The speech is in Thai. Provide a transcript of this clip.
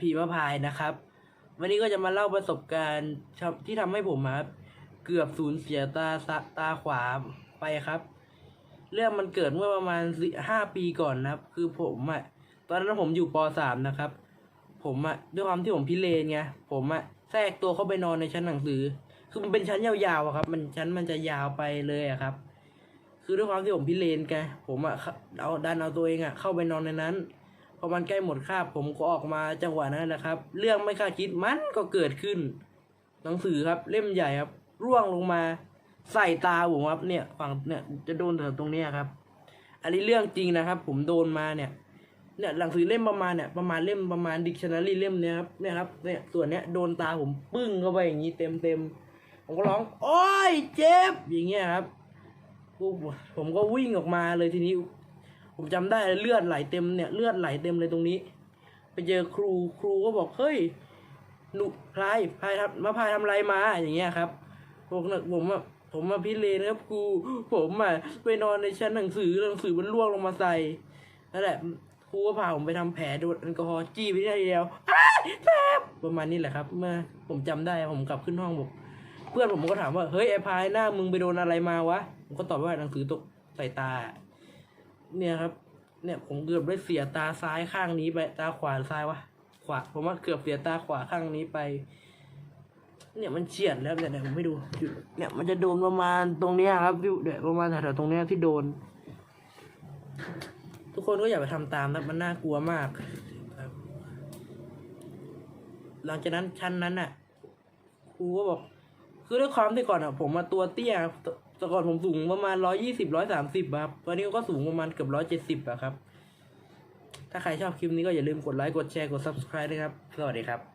ผีมะพร้ายนะครับ วันนี้ก็จะมาเล่าประสบการณ์ที่ทำให้ผมครับเกือบสูญเสียตาตาขวาไปครับ เรื่องมันเกิดเมื่อประมาณห้าปีก่อนนะครับ คือผมอะตอนนั้นผมอยู่ปสามนะครับ ผมอะด้วยความที่ผมพิเรนไงผมอะแทรกตัวเข้าไปนอนในชั้นหนังสือ คือมันเป็นชั้นยาวๆอะครับ มันชั้นมันจะยาวไปเลยอะครับ คือด้วยความที่ผมพิเรนไงผมอะเข้าเอาดันเอาตัวเองอะเข้าไปนอนในนั้น อมันใกล้หมดคาบผมก็ออกมาจังหวะนั้นแหละครับ เรื่องไม่คาดคิดมันก็เกิดขึ้น หนังสือครับเล่มใหญ่ครับ ร่วงลงมา ใส่ตาผมครับเนี่ยฝั่งเนี่ยจะโดนแถวตรงเนี้ยครับ อันนี้เรื่องจริงนะครับ ผมโดนมาเนี่ยเนี่ยหนังสือเล่มประมาณเนี่ยประมาณเล่มประมาณดิกชันนารีเล่มเนี้ยครับเนี่ยครับเนี่ยส่วนเนี้ยโดนตาผมปึ้งเข้าไปอย่างนี้เต็มเต็มๆผมก็ร้องโอ้ยเจ็บอย่างเงี้ยครับปุ๊บผมก็วิ่งออกมาเลยทีนี้ ผมจำได้เลือดไหลเต็มเนี่ยเลือดไหลเต็มเลยตรงนี้ ไปเจอครูครูก็บอกเฮ้ยหนุพลายพลายทำมาพลายทำอะไรมาอย่างเงี้ยครับผมน่ะผมอะผมมาพิเรนครับครูผมอะไปนอนในชั้นหนังสือหนังสือมันร่วงลงมาใส่นั่นแหละครูก็พาผมไปทำแผลโดนแอลกอฮอล์จี้ไปที่เดียวแสบประมาณนี้แหละครับ เมื่อผมจำได้ผมกลับขึ้นห้องบอกเพื่อนผมก็ถามว่าเฮ้ยไอ้พายหน้ามึงไปโดนอะไรมาวะผมก็ตอบว่าหนังสือตกใส่ตา เนี่ยครับ เนี่ยผมเกือบได้เสียตาซ้ายข้างนี้ไปตาขวาหรือซ้ายวะขวาผมว่าเกือบเสียตาขวาข้างนี้ไป เนี่ยมันเฉียดแล้วเนี่ยเดี๋ยวผมให้ดูอยู่เนี่ยมันจะโดนประมาณตรงเนี้ยครับอยู่เดี๋ยวประมาณแถวๆตรงเนี้ยที่โดน ทุกคนก็อย่าไปทำตามนะมันน่ากลัวมากครับหลังจากนั้นชั้นนั้นน่ะครูก็บอก คือด้วยความที่ก่อนอะ ผมมาตัวเตี้ยครับ แต่ก่อนผมสูงประมาณร้อยยี่สิบร้อยสามสิบครับตอนนี้ก็สูงประมาณเกือบร้อยเจ็ดสิบอะครับ ถ้าใครชอบคลิปนี้ก็อย่าลืมกดไลค์ กดแชร์ กด subscribe ด้วยครับ สวัสดีครับ